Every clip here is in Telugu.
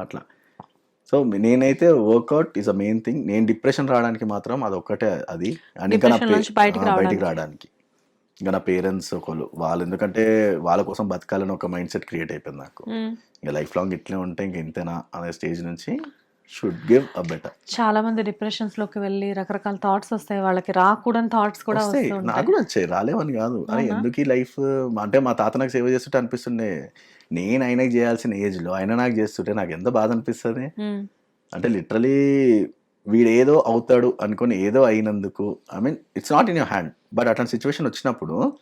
అట్లా. సో నేనైతే workout is a main thing. నేను డిప్రెషన్ రావడానికి మాత్రం అది ఒక్కటే అది. అండ్ ఇంకా నా బయటికి రావడానికి. ఇంకా నా పేరెంట్స్ ఒకళ్ళు వాళ్ళు ఎందుకంటే వాళ్ళ కోసం బతకాలని ఒక మైండ్ సెట్ క్రియేట్ అయిపోయింది నాకు. ఇంకా లైఫ్ లాంగ్ ఇట్లే ఉంటే ఇంక ఇంతేనా అనే స్టేజ్ నుంచి షుడ్ గివ్ అ బెటర్ చాలా మంది డిప్రెషన్స్లోకి వెళ్ళి రకరకాల థాట్స్ వస్తాయి. వాళ్ళకి రాకూడని థాట్స్ కూడా వస్తాయి. వస్తూ నాకు కూడా వచ్చాయి. రాలేవని కాదు. అరే? ఎందుకు ఈ లైఫ్ అంటే మా తాత నాకు సేవ చేస్తుంటే అనిపిస్తుండే నేను ఆయనకి చేయాల్సిన ఏజ్లో ఆయన నాకు చేస్తుంటే నాకు ఎంత బాధ అనిపిస్తుంది. అంటే లిటరలీ వీడు ఏదో అవుతాడు అనుకుని ఏదో అయినందుకు I mean it's not in your hand but అట్లాంటి సిచ్యువేషన్ వచ్చినప్పుడు.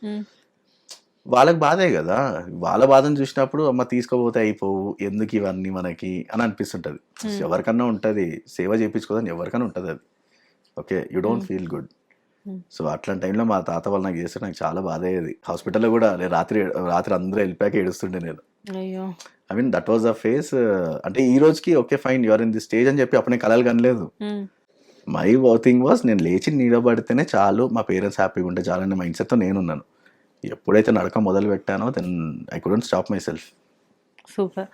వాళ్ళకి బాధే కదా. వాళ్ళ బాధను చూసినప్పుడు అమ్మ తీసుకోపోతే అయిపోవు. ఎందుకు ఇవన్నీ మనకి? అని అనిపిస్తుంటది. ఎవరికన్నా ఉంటది. సేవ చేయించుకోదని ఎవరికన్నా ఉంటది అది. Okay? You don't. Feel good. So అట్లాంటి టైంలో మా తాత వాళ్ళు నాకు చేస్తే నాకు చాలా బాధ అయ్యేది. హాస్పిటల్లో కూడా నేను రాత్రి రాత్రి అందరూ వెళ్ళిపోయాక ఏడుస్తుండే నేను. I mean that was a phase అంటే ఈ రోజుకి okay fine. You're in the stage అని చెప్పి అప్పుడు కలలు కనలేదు. మై థింగ్ వాస్ నేను లేచి నిలబడితేనే చాలు. మా పేరెంట్స్ హ్యాపీగా ఉంటే చాలు అనే మైండ్ సెట్తో నేనున్నాను. ఎప్పుడైతే నడక మొదలు పెట్టానో then I couldn't stop myself super.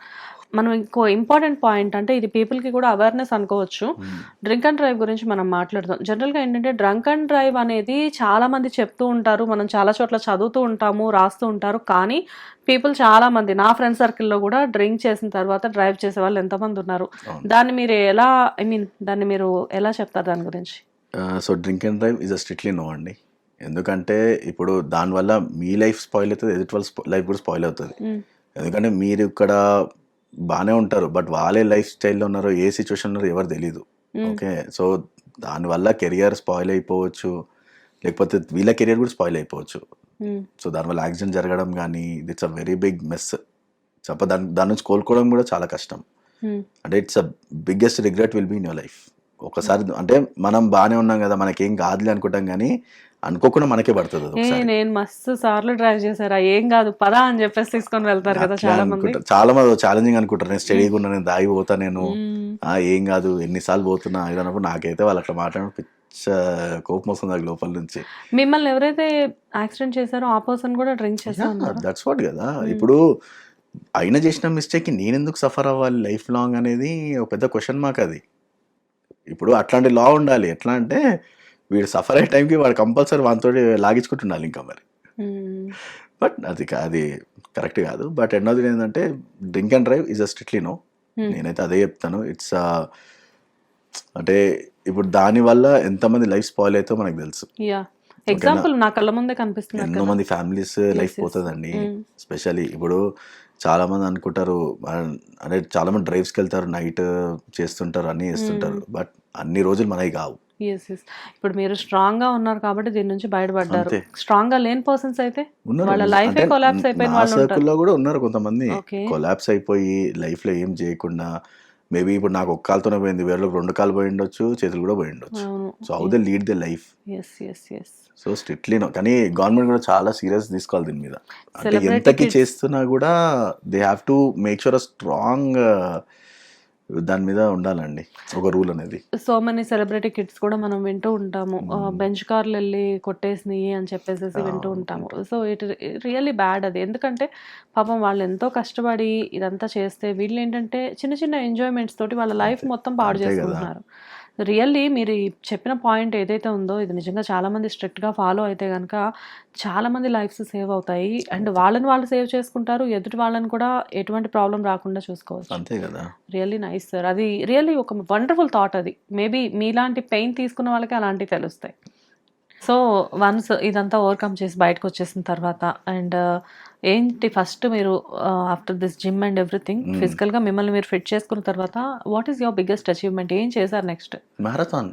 మనం ఇంకో ఇంపార్టెంట్ పాయింట్ అంటే ఇది people కి కూడా అవేర్నెస్ అనుకోవచ్చు. డ్రింక్ అండ్ డ్రైవ్ గురించి మనం మాట్లాడదాం. జనరల్గా ఏంటంటే డ్రంక్ అండ్ డ్రైవ్ అనేది చాలా మంది చెప్తూ ఉంటారు. మనం చాలా చోట్ల చదువుతూ ఉంటాము రాస్తూ ఉంటారు. కానీ పీపుల్ చాలా మంది నా ఫ్రెండ్ సర్కిల్లో కూడా డ్రింక్ చేసిన తర్వాత డ్రైవ్ చేసే వాళ్ళు ఎంతమంది ఉన్నారు. దాన్ని మీరు ఎలా ఐ మీన్ దాన్ని మీరు ఎలా చెప్తారు దాని గురించి? So drink and drive is a strictly no అండి. ఎందుకంటే ఇప్పుడు దానివల్ల మీ లైఫ్ స్పాయిల్ అవుతుంది ఎదుటి వాళ్ళ లైఫ్ కూడా స్పాయిల్ అవుతుంది. ఎందుకంటే మీరు ఇక్కడ బాగానే ఉంటారు బట్ వాళ్ళే లైఫ్ స్టైల్లో ఉన్నారో ఏ సిచ్యువేషన్ ఉన్నారో ఎవరు తెలియదు. ఓకే సో దానివల్ల కెరియర్ స్పాయిల్ అయిపోవచ్చు లేకపోతే వీళ్ళ కెరియర్ కూడా స్పాయిల్ అయిపోవచ్చు. సో దానివల్ల యాక్సిడెంట్ జరగడం కానీ it's a very big mess చెప్ప దాని దాని నుంచి కోలుకోవడం కూడా చాలా కష్టం. అంటే it's a biggest regret will be in your life ఒకసారి అంటే మనం బాగానే ఉన్నాం కదా మనకేం కాదులే అనుకుంటాం కానీ అనుకోకుండా మనకే పడుతుంది అది నేను మస్తు సార్లు డ్రైవ్ చేశారా? ఏం కాదు పదా అని చెప్పేసి తీసుకొని వెళ్తారు కదా చాలా మంది. చాలా మంది ఛాలెంజింగ్ అనుకుంటారు. నేను స్టడీగా ఉన్నా నేను దాగి పోతా నేను ఏం కాదు ఎన్నిసార్లు పోతున్నా ఇది అన్నప్పుడు నాకైతే వాళ్ళు అట్లా మాట్లాడిన పిచ్చ కోపం వస్తుంది నాకు లోపల నుంచి. మిమ్మల్ని ఎవరైతే యాక్సిడెంట్ చేశారో ఆ పర్సన్ కూడా డ్రింక్ ఉన్నారు. దట్స్ వాట్ కదా. ఇప్పుడు అయినా చేసిన మిస్టేక్ నేను ఎందుకు సఫర్ అవ్వాలి? లైఫ్ లాంగ్ అనేది ఒక పెద్ద క్వశ్చన్ మార్క్ అది. ఇప్పుడు అట్లాంటి లా ఉండాలి. ఎట్లా అంటే వీడు సఫర్ అయ్యే టైంకి వాడు కంపల్సరీ వానితో లాగించుకుంటుండాలి ఇంకా మరి. బట్ అది అది కరెక్ట్ కాదు. బట్ రెండోది ఏంటంటే drink and drive is a strictly no. నేనైతే అదే చెప్తాను. ఇట్స్ అంటే ఇప్పుడు దాని వల్ల ఎంతమంది లైఫ్ స్పాయిల్ అయితే మనకు తెలుసు. ఎగ్జాంపుల్ నా కళ్ళ ముందే కనిపిస్తున్నారు ఎన్నో మంది ఫ్యామిలీస్ లైఫ్. పోతుందండి. స్పెషల్లీ ఇప్పుడు చాలా మంది అనుకుంటారు అంటే చాలా మంది డ్రైవ్స్కి వెళ్తారు నైట్ చేస్తుంటారు అన్ని చేస్తుంటారు. బట్ అన్ని రోజులు మనవి కావు. ఎస్ ఎస్ ఇప్పుడు మీరు స్ట్రాంగ్గా ఉన్నారు కాబట్టి దీని నుంచి బయటపడ్డారు. స్ట్రాంగ్గా లేని పర్సన్స్ అయితే వాళ్ళ లైఫ్ కొలాప్స్ అయిపోయిన వాళ్ళు ఉంటారు. circle లో కూడా ఉన్నారు కొంతమంది. కొలాప్స్ అయిపోయి లైఫ్లో ఏం చేయకుండా మేబీ ఇప్పుడు నాకు ఒక్క కాలుతోనే పోయింది వేరే రెండు కాలు పోయి ఉండొచ్చు చేతులు కూడా పోయి ఉండొచ్చు. So how they lead the life so strictly కానీ గవర్నమెంట్ కూడా చాలా సీరియస్ తీసుకోవాలి దీని మీద. అంటే ఎంతకి. చేస్తున్నా కూడా they have to make sure strong దాని మీద ఉండాలండి ఒక రూల్ అనేది. సో మెనీ సెలబ్రిటీ కిడ్స్ కూడా మనం వింటూ ఉంటాము. బెంచ్ కార్లు వెళ్ళి కొట్టేసినాయి అని చెప్పేసి వింటూ ఉంటాము. సో ఇట్ రియల్లీ బ్యాడ్ అది. ఎందుకంటే పాపం వాళ్ళు ఎంతో కష్టపడి ఇదంతా చేస్తే వీళ్ళు ఏంటంటే చిన్న చిన్న ఎంజాయ్మెంట్స్ తోటి వాళ్ళ లైఫ్ మొత్తం పాడు. చేసుకుంటున్నారు రియల్లీ మీరు చెప్పిన పాయింట్ ఏదైతే ఉందో ఇది నిజంగా చాలా మంది స్ట్రిక్ట్గా ఫాలో అయితే కనుక చాలా మంది లైఫ్స్ సేవ్ అవుతాయి. అండ్ వాళ్ళని వాళ్ళు సేవ్ చేసుకుంటారు. ఎదుటి వాళ్ళని కూడా ఎటువంటి ప్రాబ్లం రాకుండా చూసుకోవచ్చు. అంతే కదా. రియల్లీ నైస్ సార్ అది రియల్లీ ఒక వండర్ఫుల్ థాట్ అది. మేబీ మీలాంటి పెయిన్ తీసుకున్న వాళ్ళకి అలాంటివి తెలుస్తాయి. సో వన్స్ ఇదంతా ఓవర్కమ్ చేసి బయటకు వచ్చేసిన తర్వాత అండ్ ఏంటి ఫస్ట్ మీరు after this gym and everything Mm. ఫిజికల్గా మిమ్మల్ని మీరు ఫిట్ చేసుకున్న తర్వాత what is your biggest achievement ఏం చేశారు నెక్స్ట్ మ్యారథాన్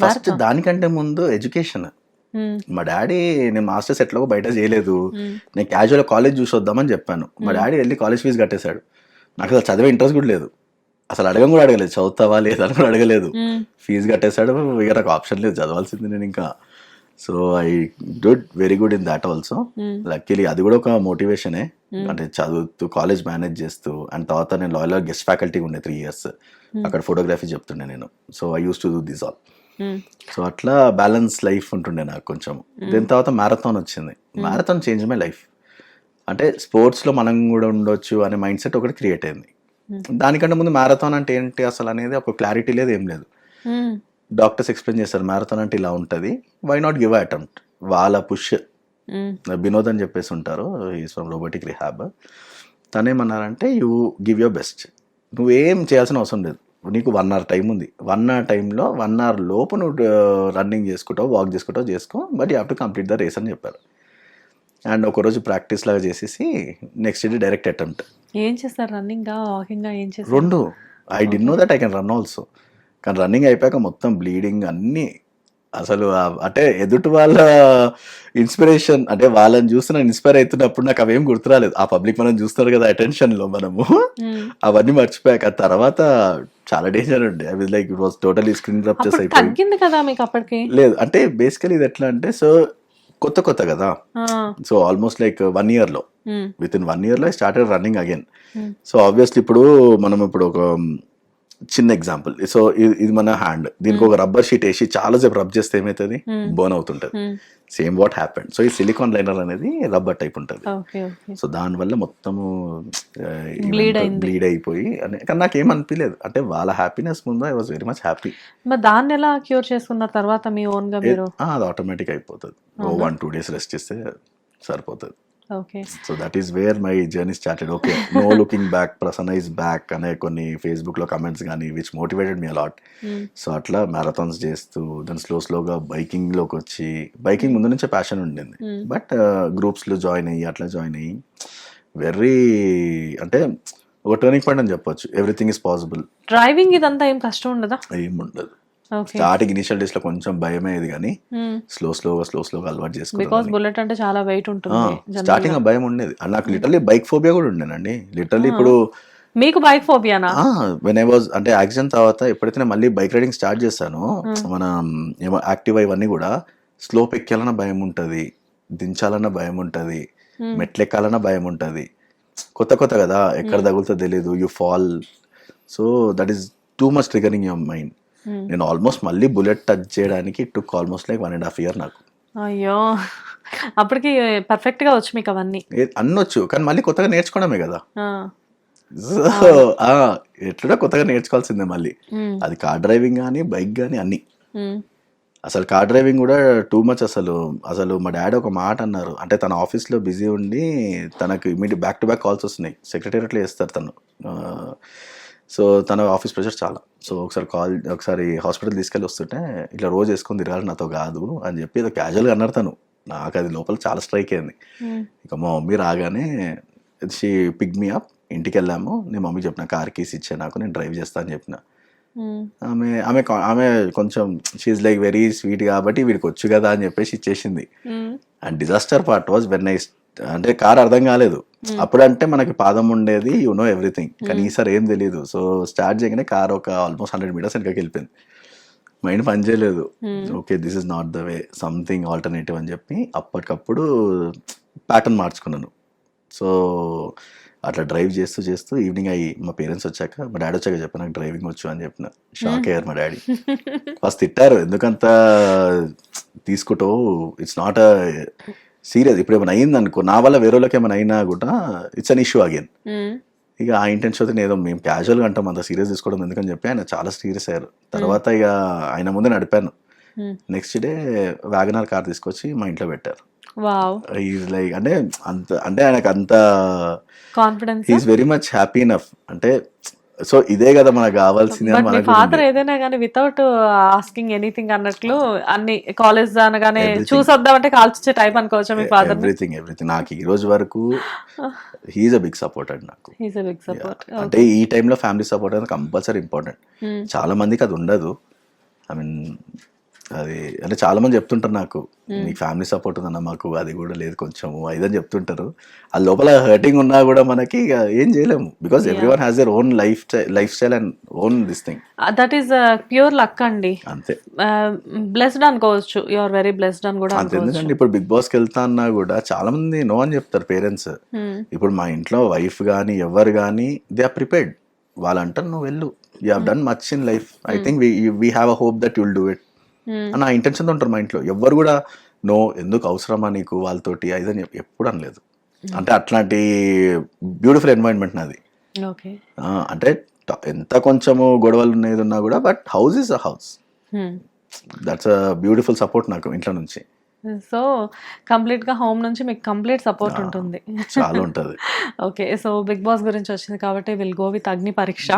ఫస్ట్. దానికంటే ముందు ఎడ్యుకేషన్ మా డాడీ నేను మాస్టర్స్ ఎట్లా బయట చేయలేదు. Hmm. నేను క్యాజువల్ కాలేజ్ చూసి వద్దామని చెప్పాను. మా Hmm. డాడీ వెళ్ళి కాలేజ్ ఫీజు కట్టేశాడు. నాకు అసలు చదివే ఇంట్రెస్ట్ కూడా లేదు. అసలు అడగం కూడా అడగలేదు. చదువుతావా లేదా అని కూడా అడగలేదు. ఫీజు కట్టేశాడు. ఇక నాకు ఆప్షన్ లేదు. చదవాల్సింది నేను ఇంకా. So I did very good in that also luckily అది కూడా ఒక మోటివేషనే అంటే చదువుతూ కాలేజ్ మేనేజ్ చేస్తూ అండ్ తర్వాత నేను లాయర్ గెస్ట్ ఫ్యాకల్టీ ఉండే త్రీ ఇయర్స్ అక్కడ ఫోటోగ్రఫీ చెప్తుండే నేను. So I used to do this also అట్లా బ్యాలెన్స్ లైఫ్ ఉంటుండే నాకు కొంచెం. దీని తర్వాత మ్యారథాన్ వచ్చింది. మ్యారథాన్ చేంజ్ మై లైఫ్ అంటే స్పోర్ట్స్లో మనం కూడా ఉండొచ్చు అనే మైండ్ సెట్ ఒకటి క్రియేట్ అయింది. దానికంటే ముందు మ్యారథాన్ అంటే ఏంటి అసలు అనేది ఒక క్లారిటీ లేదు ఏం లేదు. డాక్టర్స్ ఎక్స్ప్లెయిన్ చేస్తారు మ్యారథాన్ అంటే ఇలా ఉంటుంది వై నాట్ గివ్ అటెంప్ట్ వాళ్ళ పుష్. వినోద్ అని చెప్పేసి ఉంటారు ఈజ్ ఫ్రమ్ రోబోటిక్ రిహాబ్ తనేమన్నారంటే యూ గివ్ యువర్ బెస్ట్ నువ్వేం చేయాల్సిన అవసరం లేదు. నీకు వన్ అవర్ టైం ఉంది. వన్ అవర్ టైంలో వన్ అవర్ లోపు నువ్వు రన్నింగ్ చేసుకుంటావు వాక్ చేసుకుంటావు చేసుకో but you have to complete the race అని చెప్పారు. అండ్ ఒకరోజు ప్రాక్టీస్ లాగా చేసేసి నెక్స్ట్ డే డైరెక్ట్ అటెంప్ట్ ఏం చేస్తారు? రన్నింగ్ వాకింగ్ ఏం చేస్తారు? రెండు. I did know that I can run also కానీ రన్నింగ్ అయిపోయాక మొత్తం బ్లీడింగ్ అన్నీ అసలు అంటే ఎదుటి వాళ్ళ ఇన్స్పిరేషన్ అంటే వాళ్ళని చూసి నేను ఇన్స్పైర్ అవుతున్నప్పుడు నాకు అవేం గుర్తురాలేదు ఆ పబ్లిక్ మనం చూస్తారు కదా attention లో మనము మ్మ్. అవన్నీ మర్చిపోయాక తర్వాత చాలా డేంజర్ ఉండే I was like it was totally screen ruptures అప్పుడు అయిపోయింది కదా మీకు అప్పటికి లేదు అంటే బేసికలీ ఇది ఎట్లా అంటే సో కొత్త కొత్త కదా. సో ఆల్మోస్ట్ లైక్ వన్ ఇయర్లో మ్మ్. విత్ ఇన్ వన్ ఇయర్లో started running again Hmm. So obviously ఇప్పుడు మనం ఇప్పుడు ఒక చిన్న ఎగ్జాంపుల్. సో ఇది మన హ్యాండ్. దీనికి ఒక రబ్బర్ షీట్ వేసి చాలా సేపు రబ్ చేస్తే ఏమవుతుంది. Burn అవుతుంటది. Same what happened. So ఈ సిలికాన్ లైనర్ అనేది రబ్బర్ టైప్ ఉంటుంది. సో దానివల్ల మొత్తము. బ్లీడ్ అయిపోయి అని కానీ నాకు ఏం అనిపించలేదు అంటే వాళ్ళ హ్యాపీనెస్ ముందు I was very much happy. మరి దాన్ని ఎలా క్యూర్ చేసుకున్న తర్వాత మీ ఓన్గా మీరు? అది ఆటోమేటిక్ అయిపోతుంది. ఓ? వన్ టూ డేస్ రెస్ట్ చేస్తే సరిపోతుంది. So that is where my journey started okay no looking back Prasanna is back అనే కొన్ని ఫేస్బుక్లో కమెంట్స్ కానీ which motivated me a lot. So అట్లా మ్యారథాన్స్ చేస్తూ దెన్ స్లో స్లోగా బైకింగ్లోకి వచ్చి బైకింగ్ ముందు నుంచే ప్యాషన్ ఉండింది. బట్ గ్రూప్స్లో జాయిన్ అయ్యి అట్లా జాయిన్ అయ్యి వెరీ అంటే ఒక టర్నింగ్ పాయింట్ అని చెప్పొచ్చు. ఎవ్రీథింగ్ ఇస్ పాసిబుల్ డ్రైవింగ్ ఇదంతా ఏం కష్టం ఉండదా? ఏం ఉండదు. ఓకే స్టార్టింగ్ ఇనిషియల్ డేస్లో కొంచెం భయమేది కానీ. స్లో స్లోగా స్లో స్లోగా అలవాటు చేసుకున్నాను బుల్లెట్ అంటే చాలా వెయిట్ ఉంటుంది స్టార్టింగ్. భయం ఉండేది. నాకు లిటర్లీ బైక్ ఫోబియా కూడా ఉండేనండి. లిటర్లీ ఇప్పుడు మీకు బైక్ ఫోబియానా వెన్ ఐ వాజ్ అంటే యాక్సిడెంట్ తర్వాత ఎప్పుడైతే మళ్ళీ బైక్ రైడింగ్ స్టార్ట్ చేశానో మన ఏమో యాక్టివ్ ఇవన్నీ కూడా స్లోప్ ఎక్కాలన్న భయం ఉంటుంది దించాలన్న భయం ఉంటుంది Hmm. మెట్లెక్కాలన్న భయం ఉంటుంది. కొత్త కొత్త కదా ఎక్కడ తగులుతో తెలియదు you fall so that is too much triggering your mind. నేను ఆల్మోస్ట్ మళ్ళీ బుల్లెట్ టచ్ చేయడానికి took almost like one and half year నాకు. అయ్యో. అప్పటికి పర్ఫెక్ట్గా వచ్చు మీకు అవన్నీ. అన్నొచ్చు కానీ మళ్ళీ కొత్తగా నేర్చుకోవడమే కదా. సో ఎట్లా కొత్తగా నేర్చుకోవాల్సిందే మళ్ళీ. మ్మ్. అది కార్ డ్రైవింగ్ కానీ బైక్ కానీ అన్ని. అసలు కార్ డ్రైవింగ్ కూడా టూ మచ్ అసలు అసలు మా డాడీ ఒక మాట అన్నారు. అంటే తన ఆఫీస్లో బిజీ ఉండి తనకు immediate back to back calls వస్తున్నాయి. సెక్రటేరియట్లో వేస్తారు తను. సో తన ఆఫీస్ ప్రెషర్ చాలా సో ఒకసారి కాల్ ఒకసారి హాస్పిటల్ తీసుకెళ్ళి వస్తుంటే ఇట్లా రోజు వేసుకొని తిరగాలి నాతో కాదు అని చెప్పి ఏదో క్యాజువల్గా అన్నారు తను నాకు అది లోపల చాలా స్ట్రైక్ అయింది మ్మ్. ఇక మా మమ్మీ రాగానే షీ పిక్ మీ అప్ ఇంటికి వెళ్ళాము నేను మమ్మీ చెప్పిన కార్ కీస్ ఇచ్చే నాకు నేను డ్రైవ్ చేస్తా అని చెప్పిన మ్మ్. ఆమె ఆమె ఆమె కొంచెం షీఈ్ లైక్ వెరీ స్వీట్ కాబట్టి వీడికి వచ్చు కదా అని చెప్పేసి ఇచ్చేసింది. And disaster part was when I అంటే కార్ అర్థం కాలేదు. అప్పుడంటే మనకి పాదం ఉండేది యు నో ఎవ్రీథింగ్ కానీ ఈసారి ఏం తెలియదు సో స్టార్ట్ చేయగానే కార్ ఒక ఆల్మోస్ట్ హండ్రెడ్ మీటర్స్ వెనకకి వెళ్ళిపోయింది. మైండ్ పని చేయలేదు. Okay this is not the way something alternative అని చెప్పి అప్పటికప్పుడు ప్యాటర్న్ మార్చుకున్నాను. సో అట్లా డ్రైవ్ చేస్తూ చేస్తూ ఈవినింగ్ అయ్యి మా పేరెంట్స్ వచ్చాక మా డాడీ వచ్చాక చెప్పాను నాకు డ్రైవింగ్ వచ్చు అని చెప్పిన. షాక్ అయ్యారు మా డాడీ. ఫస్ట్ తిట్టారు ఎందుకంత తీసుకుంటావు? It's not a serious. ఇప్పుడు ఏమైనా అయింది అనుకో నా వల్ల వేరే వాళ్ళకి ఏమైనా అయినా కూడా ఇట్స్ అన్ ఇష్యూ అగైన్. ఇక ఆ ఇంటెన్షన్ ఏదో మేము క్యాజువల్గా అంటాం అంత సీరియస్ తీసుకోవడం ఎందుకని చెప్పి ఆయన చాలా సీరియస్ అయ్యారు. తర్వాత ఇక ఆయన ముందే నడిపాను. నెక్స్ట్ డే వ్యాగనార్ కార్ తీసుకొచ్చి మా ఇంట్లో పెట్టారు. ఈజ్ లైక్ అంటే అంత అంటే ఆయనకు అంత confidence he is very much happy enough అంటే సో ఇదే కదా మనకు కావాల్సింది ఫాదర్. ఏదైనా కానీ వితౌట్ ఆస్కింగ్ ఎనీథింగ్ అన్నట్లు అన్ని కాలేజ్ అనగానే Everything. చూసొద్దామంటే కాల్చే టైప్ అనుకోవచ్చా మీ ఫాదర్ ఎవ్రీథింగ్ ఎవ్రీథింగ్ నాకు ఈ రోజు వరకు హీఈస్ అ బిగ్ సపోర్ట్ అండి నాకు. హీస్ బిగ్ సపోర్ట్ అంటే ఈ టైంలో ఫ్యామిలీ సపోర్ట్ అనేది కంపల్సరీ ఇంపార్టెంట్ చాలా మందికి అది ఉండదు. ఐ మీన్ అది అంటే చాలా మంది చెప్తుంటారు నాకు నీకు ఫ్యామిలీ సపోర్ట్ ఉందన్న మాకు అది కూడా లేదు కొంచెం ఇదని చెప్తుంటారు. ఆ లోపల హర్టింగ్ ఉన్నా కూడా మనకి ఏం చేయలేము because everyone has their own life lifestyle and own this thing that is pure luck అండి. అంతే. బ్లెస్డ్ అనుకోవచ్చు యు ఆర్ వెరీ బ్లెస్డ్ అని కూడా అంతే ఎందుకంటే ఇప్పుడు బిగ్ బాస్కి వెళ్తా అన్నా కూడా చాలా మంది నో అని చెప్తారు పేరెంట్స్. ఇప్పుడు మా ఇంట్లో వైఫ్ కానీ ఎవరు కానీ దే ఆర్ ప్రిపేర్డ్ వాళ్ళు. అంటారు నువ్వు వెళ్ళు you have done much in life I think we have a hope that you'll do it Hmm. అని ఆ ఇంటెన్షన్ ఉంటారు మా ఇంట్లో. ఎవ్వరు కూడా నో ఎందుకు అవసరమా నీకు వాళ్ళతోటి? అదని ఎప్పుడు అనలేదు. అంటే అట్లాంటి బ్యూటిఫుల్ ఎన్వైరన్మెంట్ నాది. అంటే ఎంత కొంచెము గొడవలు ఉన్నది ఉన్నా కూడా but house is a house. That's a beautiful support నాకు ఇంట్లో నుంచి. సో కంప్లీట్గా హోమ్ నుంచి మీకు కంప్లీట్ సపోర్ట్ ఉంటుంది. చాలా ఉంటది. ఓకే సో బిగ్ బాస్ గురించి వచ్చింది కాబట్టి విల్ గో విత్ అగ్ని పరీక్ష.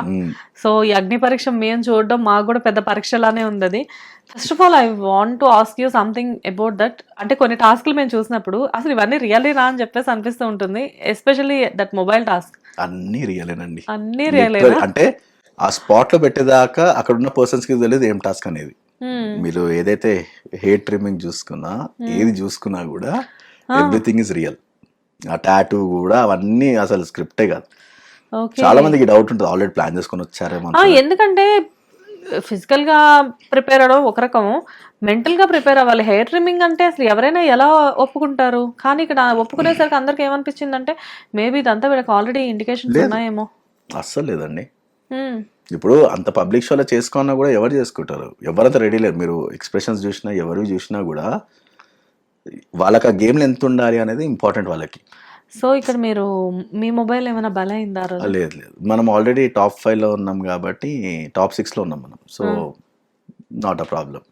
సో ఈ అగ్ని పరీక్ష మేము చూడడం మాకు కూడా పెద్ద పరీక్షలానే ఉంది అది first of all I want to ask you something about that అంటే కొన్ని టాస్క్లు మేము చూసినప్పుడు అసలు ఇవన్నీ రియల్లీ రా అని చెప్పేసి అనిపిస్తూ ఉంటుంది ఎస్పెషల్లీ దట్ మొబైల్ టాస్క్ అన్ని రియలేనండి. అన్నీ రియలేనా? అంటే ఆ స్పాట్లో పెట్టేదాకా అక్కడ ఉన్న పర్సన్స్కి తెలియదు ఏం టాస్క్ అనేది. మీరు ఏదైతే హెయిర్ ట్రిమ్మింగ్ చూసుకున్నా ఏది చూసుకున్నా కూడా ఎవ్రీథింగ్ ఇస్ రియల్. ఆ టాటూ కూడా అవన్నీ అసలు స్క్రిప్టే కాదు. చాలా మందికి డౌట్ ఉంటుంది ఆల్రెడీ ప్లాన్ చేసుకొని వచ్చారేమో అనుకున్నారు. ఎందుకంటే ఫిజికల్గా ప్రిపేర్ అవడం ఒక రకం మెంటల్గా ప్రిపేర్ అవ్వాలి. హెయిర్ ట్రిమ్మింగ్ అంటే అసలు ఎవరైనా ఎలా ఒప్పుకుంటారు? కానీ ఇక్కడ ఒప్పుకునేసరికి అందరికి ఏమనిపించింది అంటే మేబీ ఇదంతా వీళ్ళకి ఆల్రెడీ ఇండికేషన్స్ లేదు. ఉన్నాయేమో. అస్సలు లేదండి. Hmm. ఇప్పుడు అంత పబ్లిక్ షోలో చేసుకున్నా కూడా ఎవరు చేసుకుంటారు? ఎవరంతా రెడీ లేరు? మీరు ఎక్స్ప్రెషన్స్ చూసినా ఎవరు చూసినా కూడా వాళ్ళకి ఆ గేమ్లు ఎంత ఉండాలి అనేది ఇంపార్టెంట్ వాళ్ళకి. సో ఇక్కడ మీరు మీ మొబైల్ ఏమైనా రోజు? లేదు లేదు. మనం ఆల్రెడీ టాప్ ఫైవ్లో ఉన్నాం కాబట్టి టాప్ సిక్స్లో ఉన్నాం మనం. సో నాట్ అ ప్రాబ్లం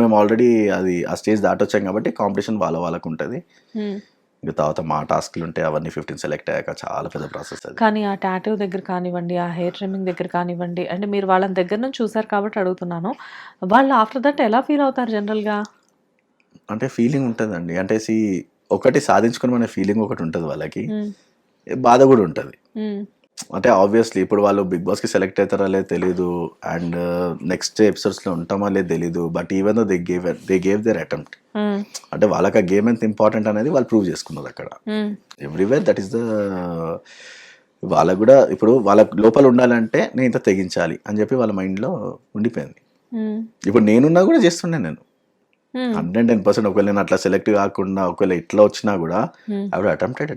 మేము ఆల్రెడీ అది ఆ స్టేజ్ దాటొచ్చాం కాబట్టి కాంపిటీషన్ వాళ్ళ వాళ్ళకు ఉంటుంది Hmm. ఇంకా తర్వాత మా టాస్క్లు ఉంటాయి అవన్నీ ఫిఫ్టీన్ సెలెక్ట్ అయ్యాక చాలా పెద్ద ప్రాసెస్ అది. కానీ ఆ టాటూ దగ్గర కానివ్వండి ఆ హెయిర్ ట్రిమ్మింగ్ దగ్గర కానివ్వండి అంటే మీరు వాళ్ళని దగ్గర నుంచి చూసారు కాబట్టి అడుగుతున్నాను. వాళ్ళు ఆఫ్టర్ దట్ ఎలా ఫీల్ అవుతారు జనరల్గా అంటే ఫీలింగ్ ఉంటుందండి. అంటే సి ఒకటి సాధించుకుని మన ఫీలింగ్ ఒకటి ఉంటుంది వాళ్ళకి. బాధ కూడా ఉంటుంది. అంటే ఆబ్వియస్లీ ఇప్పుడు వాళ్ళు బిగ్ బాస్కి సెలెక్ట్ అవుతారా లేదు తెలీదు అండ్ నెక్స్ట్ ఎపిసోడ్స్లో ఉంటామా లేదు తెలీదు but even they gave they gave their attempt Hmm. అంటే వాళ్ళకి ఆ గేమ్ ఎంత ఇంపార్టెంట్ అనేది వాళ్ళు ప్రూవ్ చేసుకున్నారు అక్కడ Hmm. Everywhere that is the వాళ్ళకు కూడా ఇప్పుడు వాళ్ళ లోపల ఉండాలంటే నేను ఇంత తెగించాలి అని చెప్పి వాళ్ళ మైండ్లో ఉండిపోయింది Hmm. ఇప్పుడు నేనున్నా కూడా చేస్తుండే నేను Hmm. హండ్రెడ్ టెన్ పర్సెంట్ ఒకవేళ నేను అట్లా సెలెక్ట్ కాకుండా ఒకవేళ ఇట్లా వచ్చినా కూడా Hmm. అవి అటెంప్టెడ్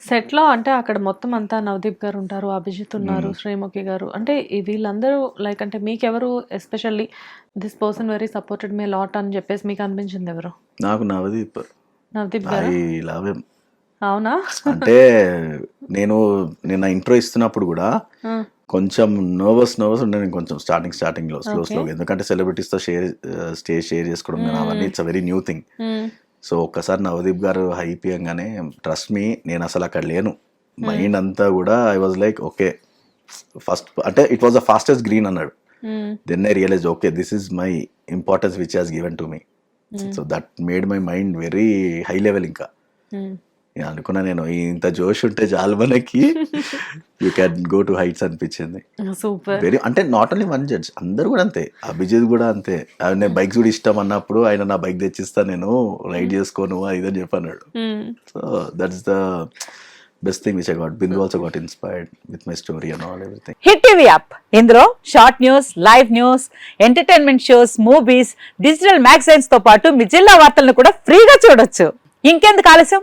సెట్లో అంటే అక్కడ మొత్తం అంతా నవదీప్ గారు ఉంటారు అభిజిత్ ఉన్నారు శ్రీముఖి గారు. అంటే వీళ్ళందరూ లైక్ అంటే మీకెవరు especially this person very supported me lot అని చెప్పేసి మీకు అనిపించింది ఎవరు? నాకు నవదీప్. నవదీప్ గారు? అవునా? అంటే నేను నేను నా ఇంట్రో ఇస్తున్నప్పుడు కూడా. కొంచెం నర్వస్ నర్వస్ ఉండే నేను కొంచెం స్టార్టింగ్ స్టార్టింగ్లో స్లో. స్లో ఎందుకంటే celebrities తో షేర్ స్టేజ్ షేర్ చేసుకోవడం నేను అవన్నీ it's very new thing. So ఒక్కసారి నవదీప్ గారు హైపియంగానే ట్రస్ట్ మీ నేను అసలు అక్కడ లేను. మైండ్ అంతా కూడా I was like okay first అంటే it was the fastest green అన్నాడు. Hmm. Then I realize okay this is my importance which has given to me so that made my mind very high level ఇంకా. Hmm. నేను అనుకున్నా నేను ఇంత జోష్ ఉంటే చాలు మనకి. You can go to heights అనిపించింది. సూపర్. వెరీ అంటే నాట్ ఓన్లీ వన్ జడ్జ్ అందరు కూడా అంతే. అభిజిత్ కూడా అంతే. ఆయన బైక్స్ కూడా ఇష్టం అన్నప్పుడు ఆయన నా బైక్ తెచ్చిస్తా నేను రైడ్ చేసుకోను అది అని చెప్పన్నాడు. Hmm. So that's the best thing which I got Bindu also got inspired with my story and all everything hit TV app ఇందులో short news live news entertainment shows movies digital మ్యాగజైన్స్తో పాటు మీ జిల్లా వార్తలను కూడా ఫ్రీగా చూడొచ్చు. ఇంకెందుకు ఆలస్యం?